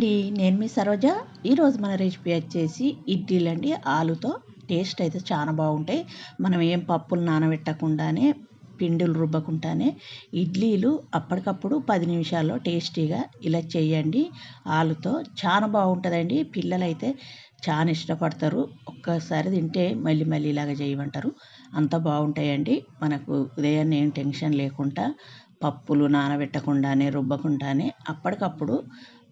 అండి నేను మీ సరోజ. ఈరోజు మన రెసిపీ వచ్చేసి ఇడ్లీలు అండి ఆలుతో టేస్ట్ అయితే చాలా బాగుంటాయి. మనం ఏం పప్పులు నానబెట్టకుండానే పిండులు రుబ్బకుండానే ఇడ్లీలు అప్పటికప్పుడు పది నిమిషాల్లో టేస్టీగా ఇలా చేయండి. ఆలుతో చాలా బాగుంటుందండి. పిల్లలు అయితే చాలా ఇష్టపడతారు. ఒక్కసారి తింటే మళ్ళీ మళ్ళీ ఇలాగ చేయమంటారు. అంత బాగుంటాయండి. మనకు ఉదయాన్నే ఏం టెన్షన్ లేకుండా పప్పులు నానబెట్టకుండానే రుబ్బకుండానే అప్పటికప్పుడు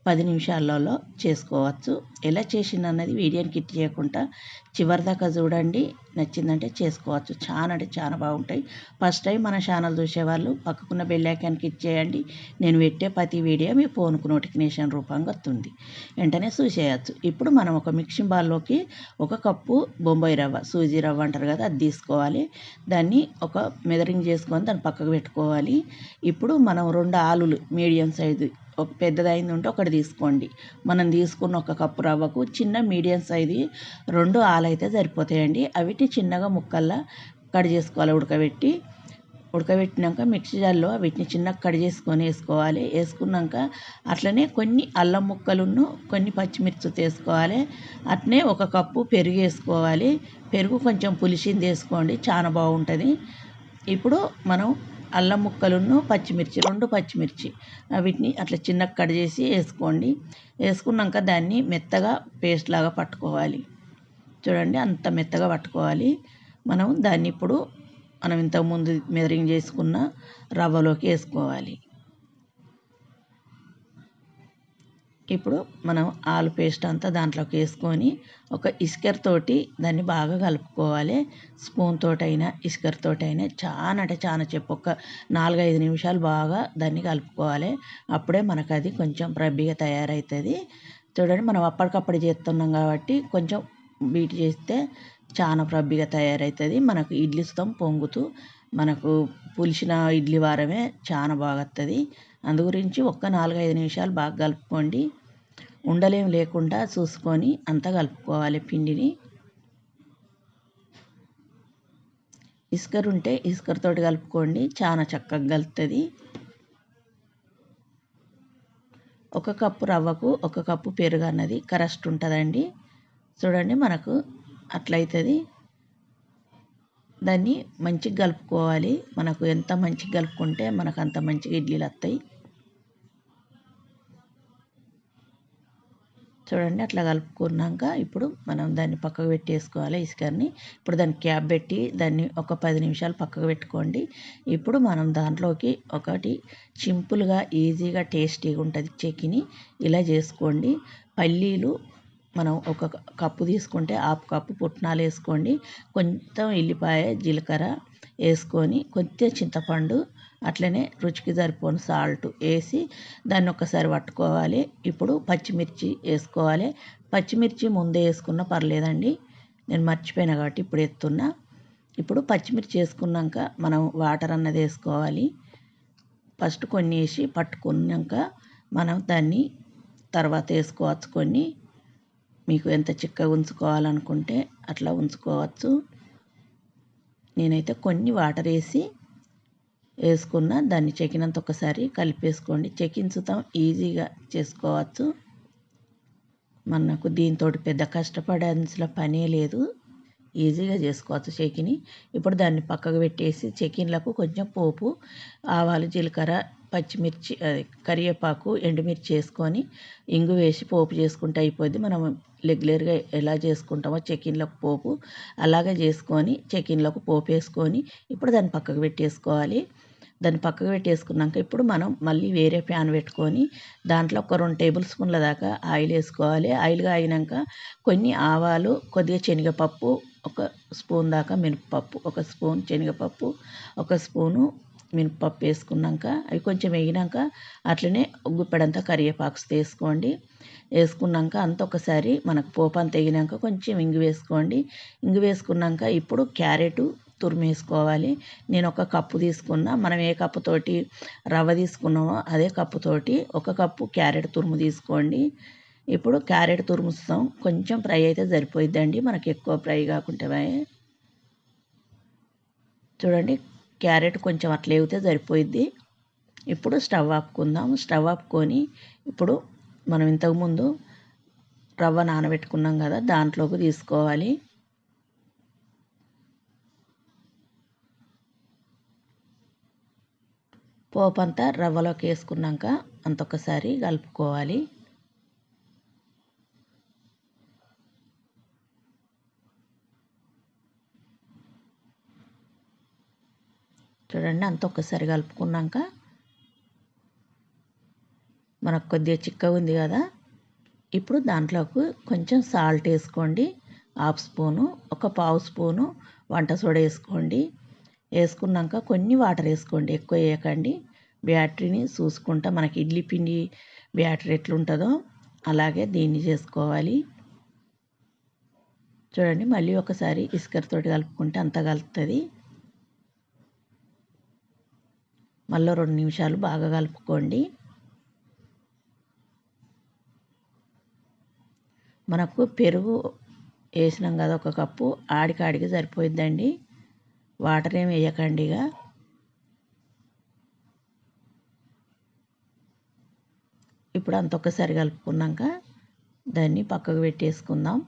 పది నిమిషాలలో చేసుకోవచ్చు. ఎలా చేసింది అన్నది వీడియోని కిట్ చేయకుండా చివరిదాకా చూడండి. నచ్చిందంటే చేసుకోవచ్చు. చాలా అంటే చాలా బాగుంటాయి. ఫస్ట్ టైం మన ఛానల్ చూసేవాళ్ళు పక్కకున్న బెల్లైకాన్ కిట్ చేయండి. నేను పెట్టే ప్రతి వీడియో మీ ఫోన్కు నోటిఫికేషన్ రూపంగా వస్తుంది. వెంటనే చూసేయచ్చు. ఇప్పుడు మనం ఒక మిక్సింగ్ బాల్లోకి ఒక కప్పు బొంబాయి రవ్వ సూజీ రవ్వ అంటారు కదా అది తీసుకోవాలి. దాన్ని ఒక మెదరింగ్ చేసుకొని దాన్ని పక్కకు పెట్టుకోవాలి. ఇప్పుడు మనం రెండు ఆలులు మీడియం సైజు పెద్దదైంది ఉంటే ఒకటి తీసుకోండి. మనం తీసుకున్న ఒక కప్పు రవ్వకు చిన్న మీడియం సైజు రెండు ఆలైతే సరిపోతాయండి. అవిటి చిన్నగా ముక్కల్లా కట్ చేసుకోవాలి ఉడకబెట్టి. ఉడకబెట్టినాక మిక్సీ జార్లో వీటిని చిన్నగా కట్ చేసుకొని వేసుకోవాలి. వేసుకున్నాక అట్లనే కొన్ని అల్లం ముక్కలును కొన్ని పచ్చిమిర్చి వేసుకోవాలి. అట్నే ఒక కప్పు పెరుగు వేసుకోవాలి. పెరుగు కొంచెం పులిసింది వేసుకోండి. చాలా బాగుంటుంది. ఇప్పుడు మనం అల్లం ముక్కలును పచ్చిమిర్చి రెండు పచ్చిమిర్చి. వీటిని అట్లా చిన్నగా కట్ చేసి వేసుకోండి. వేసుకున్నాక దాన్ని మెత్తగా పేస్ట్ లాగా పట్టుకోవాలి. చూడండి అంత మెత్తగా పట్టుకోవాలి. మనం దాన్ని ఇప్పుడు మనం ఇంతకుముందు మెదరింగ్ చేసుకున్న రవ్వలోకి వేసుకోవాలి. ఇప్పుడు మనం ఆలు పేస్ట్ అంతా దాంట్లోకి వేసుకొని ఒక తోటి దాన్ని బాగా కలుపుకోవాలి. స్పూన్ తోటైనా తోటైనా చాలా అంటే చాలా చెప్పు. ఒక నాలుగైదు నిమిషాలు బాగా దాన్ని కలుపుకోవాలి. అప్పుడే మనకు అది కొంచెం రబ్బీగా తయారవుతుంది. చూడండి మనం అప్పటికప్పుడు చేస్తున్నాం కాబట్టి కొంచెం బీట్ చేస్తే చాలా రబ్బీగా తయారవుతుంది. మనకు ఇడ్లీ పొంగుతూ మనకు పులిసిన ఇడ్లీ వారమే చాలా బాగా వస్తుంది అందు గురించి ఒక్క నాలుగైదు నిమిషాలు బాగా కలుపుకోండి. ఉండలేం లేకుండా చూసుకొని అంతా కలుపుకోవాలి పిండిని. ఇసుకరు ఉంటే కలుపుకోండి చాలా చక్కగా కలుపుతుంది ఒక కప్పు రవ్వకు ఒక కప్పు పెరుగు అన్నది కరెక్ట్ ఉంటుందండి. చూడండి మనకు అట్లయితుంది. దాన్ని మంచిగా కలుపుకోవాలి. మనకు ఎంత మంచిగా కలుపుకుంటే మనకు అంత మంచిగా ఇడ్లీలు వస్తాయి చూడండి అట్లా కలుపుకున్నాక ఇప్పుడు మనం దాన్ని పక్కకు పెట్టేసుకోవాలి ఇసుకని. ఇప్పుడు దాన్ని క్యాప్ పెట్టి దాన్ని ఒక పది నిమిషాలు పక్కకు పెట్టుకోండి. ఇప్పుడు మనం దాంట్లోకి ఒకటి సింపుల్గా ఈజీగా టేస్టీగా ఉంటుంది చెక్కిని ఇలా చేసుకోండి. పల్లీలు మనం ఒక కప్పు తీసుకుంటే హాఫ్ కప్పు పుట్నాలు వేసుకోండి. కొంచెం ఎల్లిపాయ జీలకర్ర వేసుకొని కొంచెం చింతపండు అట్లనే రుచికి సరిపోని సాల్ట్ వేసి దాన్ని ఒక్కసారి పట్టుకోవాలి. ఇప్పుడు పచ్చిమిర్చి వేసుకోవాలి. పచ్చిమిర్చి ముందే వేసుకున్నా పర్లేదండి. నేను మర్చిపోయినా కాబట్టి ఇప్పుడు ఎత్తున్నా. ఇప్పుడు పచ్చిమిర్చి వేసుకున్నాక మనం వాటర్ అన్నది వేసుకోవాలి. ఫస్ట్ కొన్ని వేసి పట్టుకున్నాక మనం దాన్ని తర్వాత వేసుకోవచ్చు కొన్ని. మీకు ఎంత చిక్కగా ఉంచుకోవాలనుకుంటే అట్లా ఉంచుకోవచ్చు. నేనైతే కొన్ని వాటర్ వేసి వేసుకున్న దాన్ని చెక్కినంత ఒకసారి కలిపేసుకోండి. చెకించుతాం ఈజీగా చేసుకోవచ్చు. మనకు దీంతో పెద్ద కష్టపడాల్సిన పనే లేదు. ఈజీగా చేసుకోవచ్చు చెకిని ఇప్పుడు దాన్ని పక్కకు పెట్టేసి చెకిన్లకు కొంచెం పోపు ఆవాలు జీలకర్ర పచ్చిమిర్చి కరివేపాకు ఎండుమిర్చి వేసుకొని ఇంగు వేసి పోపు చేసుకుంటే అయిపోద్ది. మనం రెగ్యులర్గా ఎలా చేసుకుంటామో చెకిన్లకు పోపు అలాగే చేసుకొని చెకిన్లకు పోపు వేసుకొని ఇప్పుడు దాన్ని పక్కకు పెట్టేసుకోవాలి. దాన్ని పక్కకు పెట్టేసుకున్నాక ఇప్పుడు మనం మళ్ళీ వేరే ప్యాన్ పెట్టుకొని దాంట్లో ఒక రెండు టేబుల్ స్పూన్ల దాకా ఆయిల్ వేసుకోవాలి. ఆయిల్ కాగినాక కొన్ని ఆవాలు కొద్దిగా శనగపప్పు ఒక స్పూన్ దాకా మినపప్పు ఒక స్పూన్ శనగపప్పు ఒక స్పూను మినపప్పు వేసుకున్నాక అవి కొంచెం వేగినాక అట్లనే గుప్పెడంతా కరివేపాకు వేసుకోండి. వేసుకున్నాక అంత ఒకసారి మనకు పోపు అంత వేగినాక కొంచెం ఇంగు వేసుకోండి. ఇంగు వేసుకున్నాక ఇప్పుడు క్యారెట్ తురిమేసుకోవాలి. నేను ఒక కప్పు తీసుకున్న మనం ఏ కప్పుతోటి రవ్వ తీసుకున్నామో అదే కప్పుతోటి ఒక కప్పు క్యారెట్ తురుము తీసుకోండి. ఇప్పుడు క్యారెట్ తురుముస్తాం. కొంచెం ఫ్రై అయితే సరిపోయిద్దండి. మనకి ఎక్కువ ఫ్రై కాకుంటే చూడండి క్యారెట్ కొంచెం అట్లా వేగితే సరిపోయిద్ది. ఇప్పుడు స్టవ్ ఆపుకుందాం. స్టవ్ ఆపుకొని ఇప్పుడు మనం ఇంతకుముందు రవ్వ నానబెట్టుకున్నాం కదా దాంట్లోకి తీసుకోవాలి. పోపు అంతా రవ్వలోకి వేసుకున్నాక అంతొకసారి కలుపుకోవాలి. చూడండి అంత ఒక్కసారి కలుపుకున్నాక మనకు కొద్దిగా చిక్కగా ఉంది కదా. ఇప్పుడు దాంట్లోకి కొంచెం సాల్ట్ వేసుకోండి. హాఫ్ స్పూను ఒక పావు స్పూను వంట సోడా వేసుకోండి. వేసుకున్నాక కొన్ని వాటర్ వేసుకోండి. ఎక్కువ వేయకండి. బ్యాటరీని చూసుకుంటా మనకి ఇడ్లీ పిండి బ్యాటరీ ఎట్లుంటుందో అలాగే దీన్ని చేసుకోవాలి. చూడండి మళ్ళీ ఒకసారి ఇసుకతోటి కలుపుకుంటే అంత కలుపుతుంది. మళ్ళీ రెండు నిమిషాలు బాగా కలుపుకోండి. మనకు పెరుగు వేసినాం కదా ఒక కప్పు. ఆడికాడికి సరిపోయిద్దండి. వాటర్ ఏమి వేయకండి ఇక. ఇప్పుడు అంత ఒక్కసారి కలుపుకున్నాక దాన్ని పక్కకు పెట్టేసుకుందాం.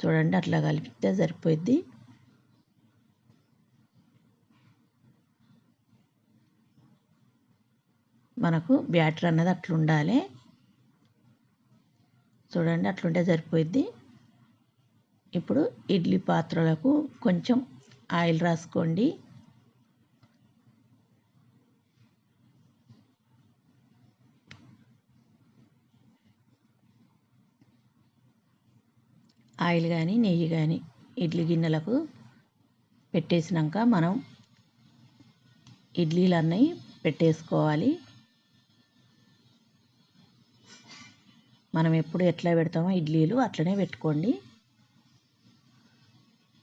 చూడండి అట్లా కలిపితే సరిపోద్ది మనకు బ్యాటర్ అన్నది అట్లుండాలి. చూడండి అట్లుంటే సరిపోయిద్ది. ఇప్పుడు ఇడ్లీ పాత్రలకు కొంచెం ఆయిల్ రాసుకోండి. ఆయిల్ కానీ నెయ్యి కానీ ఇడ్లీ గిన్నెలకు పెట్టేసినాక మనం ఇడ్లీలు అన్నీ పెట్టేసుకోవాలి. మనం ఎప్పుడు ఎట్లా పెడతామో ఇడ్లీలు అట్లనే పెట్టుకోండి.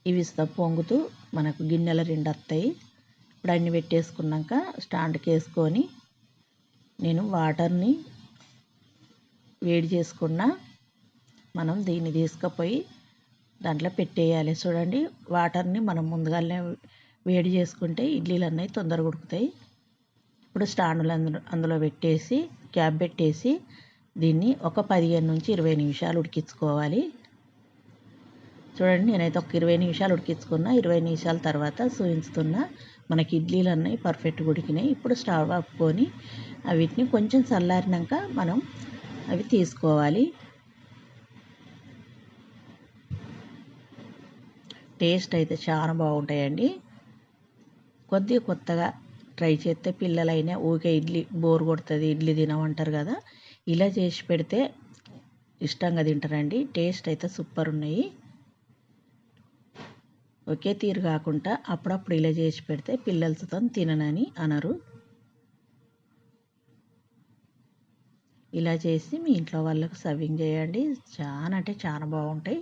ఇవి పొంగుతూ మనకు గిన్నెల రెండు వస్తాయి ఇప్పుడు అన్ని పెట్టేసుకున్నాక స్టాండ్కి వేసుకొని నేను వాటర్ని వేడి చేసుకున్న మనం దీన్ని తీసుకుపోయి దాంట్లో పెట్టేయాలి. చూడండి వాటర్ని మనం ముందుగానే వేడి చేసుకుంటే ఇడ్లీలు అన్నీ తొందరగా ఉడుకుతాయి. ఇప్పుడు స్టాండ్లు అందులో అందులో పెట్టేసి క్యాప్ పెట్టేసి దీన్ని ఒక పదిహేను నుంచి ఇరవై నిమిషాలు ఉడికించుకోవాలి. చూడండి నేనైతే ఒక ఇరవై నిమిషాలు ఉడికించుకున్న. ఇరవై నిమిషాల తర్వాత చూపించుతున్న మనకి ఇడ్లీలు అన్నీ పర్ఫెక్ట్గా ఉడికినాయి. ఇప్పుడు స్టవ్ ఆపుకొని వీటిని కొంచెం చల్లారినాక మనం అవి తీసుకోవాలి. టేస్ట్ అయితే చాలా బాగుంటాయండి. కొద్దిగా కొత్తగా ట్రై చేస్తే పిల్లలైనా ఊకే ఇడ్లీ బోర్ కొడుతుంది ఇడ్లీ తినమంటారు కదా. ఇలా చేసి పెడితే ఇష్టంగా తింటారండి. టేస్ట్ అయితే సూపర్ ఉన్నాయి. ఒకే తీరు కాకుండా అప్పుడప్పుడు ఇలా చేసి పెడితే పిల్లలతో తిననని అనరు. ఇలా చేసి మీ ఇంట్లో వాళ్ళకు సర్వింగ్ చేయండి. చాలా అంటే చాలా బాగుంటాయి.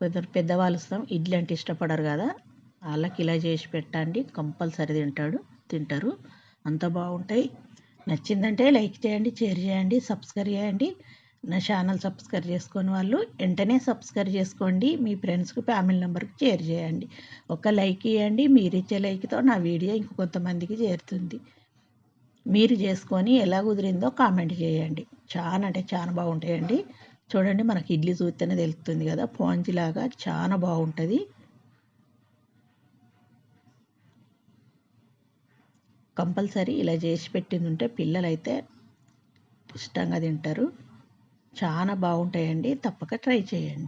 కొందరు పెద్దవాళ్ళు ఇస్తాం ఇడ్లీ అంటే ఇష్టపడరు కదా. వాళ్ళకి ఇలా చేసి పెట్టండి. కంపల్సరీ తింటాడు తింటారు. అంత బాగుంటాయి. నచ్చిందంటే లైక్ చేయండి షేర్ చేయండి సబ్స్క్రైబ్ చేయండి. నా ఛానల్ సబ్స్క్రైబ్ చేసుకొని వాళ్ళు వెంటనే సబ్స్క్రైబ్ చేసుకోండి. మీ ఫ్రెండ్స్కి ఫ్యామిలీ నెంబర్కి షేర్ చేయండి. ఒక లైక్ ఇవ్వండి మీరు ఇచ్చే లైక్తో నా వీడియో ఇంకొంతమందికి చేరుతుంది. మీరు చేసుకొని ఎలా కుదిరిందో కామెంట్ చేయండి. చాలా అంటే చాలా బాగుంటాయండి. చూడండి మనకి ఇడ్లీ చూస్తేనే తెలుస్తుంది కదా. లాగా చాలా బాగుంటుంది. కంపల్సరీ ఇలా చేసి పెట్టింది ఉంటే పిల్లలైతే ఇష్టంగా తింటారు. చాలా బాగుంటాయండి. తప్పక ట్రై చేయండి.